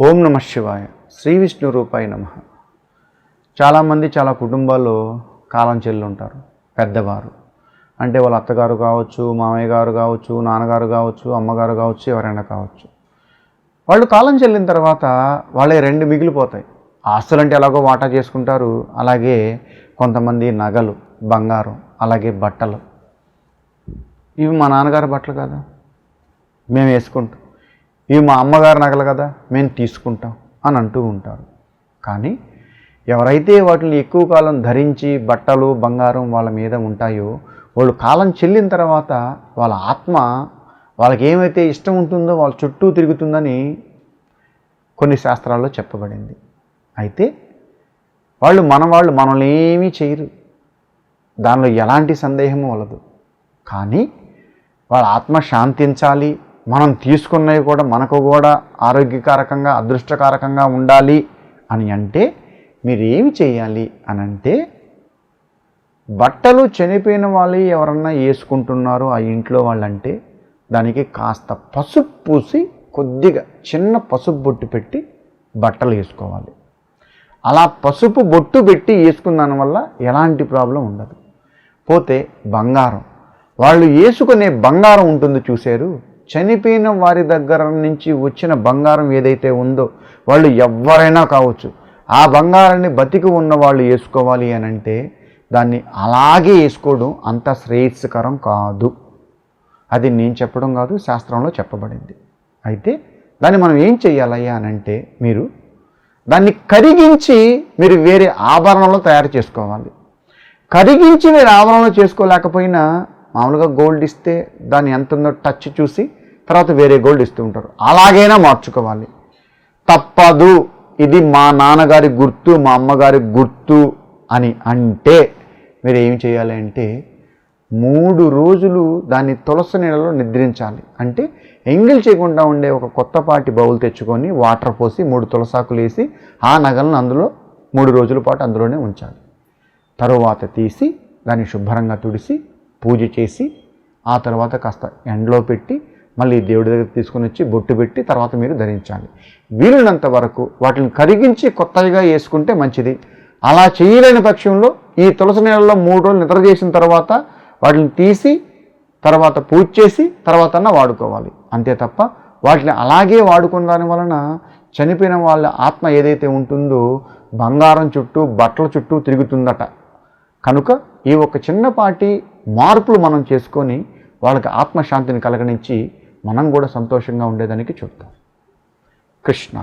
ఓం నమ శివాయ. శ్రీ విష్ణు రూపాయి నమ. చాలామంది చాలా కుటుంబాల్లో కాలం చెల్లు ఉంటారు పెద్దవారు. అంటే వాళ్ళ అత్తగారు కావచ్చు మామయ్య గారు కావచ్చు నాన్నగారు కావచ్చు అమ్మగారు కావచ్చు ఎవరైనా కావచ్చు. వాళ్ళు కాలం చెల్లిన తర్వాత వాళ్ళే రెండు మిగిలిపోతాయి. ఆస్తులు అంటే ఎలాగో వాటా చేసుకుంటారు. అలాగే కొంతమంది నగలు బంగారం అలాగే బట్టలు. ఇవి మా నాన్నగారి బట్టలు కదా. మేము వేసుకుంటాం. ఇవి మా అమ్మగారి నగలు కదా మేము తీసుకుంటాం అని అంటూ ఉంటారు. కానీ ఎవరైతే వాటిని ఎక్కువ కాలం ధరించి బట్టలు బంగారం వాళ్ళ మీద ఉంటాయో వాళ్ళు కాలం చెల్లిన తర్వాత వాళ్ళ ఆత్మ వాళ్ళకి ఏమైతే ఇష్టం ఉంటుందో వాళ్ళ చుట్టూ తిరుగుతుందని కొన్ని శాస్త్రాల్లో చెప్పబడింది. అయితే వాళ్ళు మన వాళ్ళు మనల్ని ఏమీ చేయరు. దానిలో ఎలాంటి సందేహము వలదు. కానీ వాళ్ళ ఆత్మ శాంతించాలి మనం తీసుకున్నవి కూడా మనకు కూడా ఆరోగ్యకారకంగా అదృష్టకారకంగా ఉండాలి అని అంటే మీరు ఏమి చేయాలి అని అంటే బట్టలు చనిపోయిన వాళ్ళు ఎవరన్నా వేసుకుంటున్నారో ఆ ఇంట్లో వాళ్ళంటే దానికి కాస్త పసుపు పూసి కొద్దిగా చిన్న పసుపు బొట్టు పెట్టి బట్టలు వేసుకోవాలి. అలా పసుపు బొట్టు పెట్టి వేసుకున్న దానివల్ల ఎలాంటి ప్రాబ్లం ఉండదు. పోతే బంగారం. వాళ్ళు వేసుకునే బంగారం ఉంటుంది చూశారు? చనిపోయిన వారి దగ్గర నుంచి వచ్చిన బంగారం ఏదైతే ఉందో వాళ్ళు ఎవరైనా కావచ్చు ఆ బంగారాన్ని బతికి ఉన్న వాళ్ళు వేసుకోవాలి అని అంటే దాన్ని అలాగే వేసుకోవడం అంత శ్రేయస్కరం కాదు. అది నేను చెప్పడం కాదు శాస్త్రంలో చెప్పబడింది. అయితే దాన్ని మనం ఏం చేయాలయ్యా అని అంటే మీరు దాన్ని కరిగించి మీరు వేరే ఆభరణంలో తయారు చేసుకోవాలి. కరిగించి మీరు ఆభరణంలో చేసుకోలేకపోయినా మామూలుగా గోల్డ్ ఇస్తే దాన్ని ఎంత ఉందో టచ్ చూసి తర్వాత వేరే గోల్డ్ ఇస్తూ ఉంటారు. అలాగైనా మార్చుకోవాలి. తప్పదు. ఇది మా నాన్నగారి గుర్తు మా అమ్మగారి గుర్తు అని అంటే మీరు ఏం చేయాలి అంటే మూడు రోజులు దాన్ని తులసి నీళ్ళలో నిద్రించాలి. అంటే ఎంగిల్ చేయకుండా ఉండే ఒక కొత్తపాటి బౌల్ తెచ్చుకొని వాటర్ పోసి మూడు తులసాకులు వేసి ఆ నగలను అందులో మూడు రోజుల పాటు అందులోనే ఉంచాలి. తరువాత తీసి దాన్ని శుభ్రంగా తుడిసి పూజ చేసి ఆ తర్వాత కాస్త ఎండలో పెట్టి మళ్ళీ దేవుడి దగ్గర తీసుకొని వచ్చి బొట్టు పెట్టి తర్వాత మీరు ధరించాలి. వీలున్నంత వరకు వాటిని కరిగించి కొత్తగా వేసుకుంటే మంచిది. అలా చేయలేని పక్షంలో ఈ తులసి నీళ్ళలో మూడు రోజులు నిద్ర చేసిన తర్వాత వాటిని తీసి తర్వాత పూజ చేసి తర్వాత వాడుకోవాలి. అంతే తప్ప వాటిని అలాగే వాడుకున్న దాని వలన చనిపోయిన వాళ్ళ ఆత్మ ఏదైతే ఉంటుందో బంగారం చుట్టూ బట్టల చుట్టూ తిరుగుతుందట. కనుక ఈ ఒక చిన్నపాటి మార్పులు మనం చేసుకొని వాళ్ళకి ఆత్మశాంతిని కలగనించి మనం కూడా సంతోషంగా ఉండేదానికి చూద్దాం కృష్ణ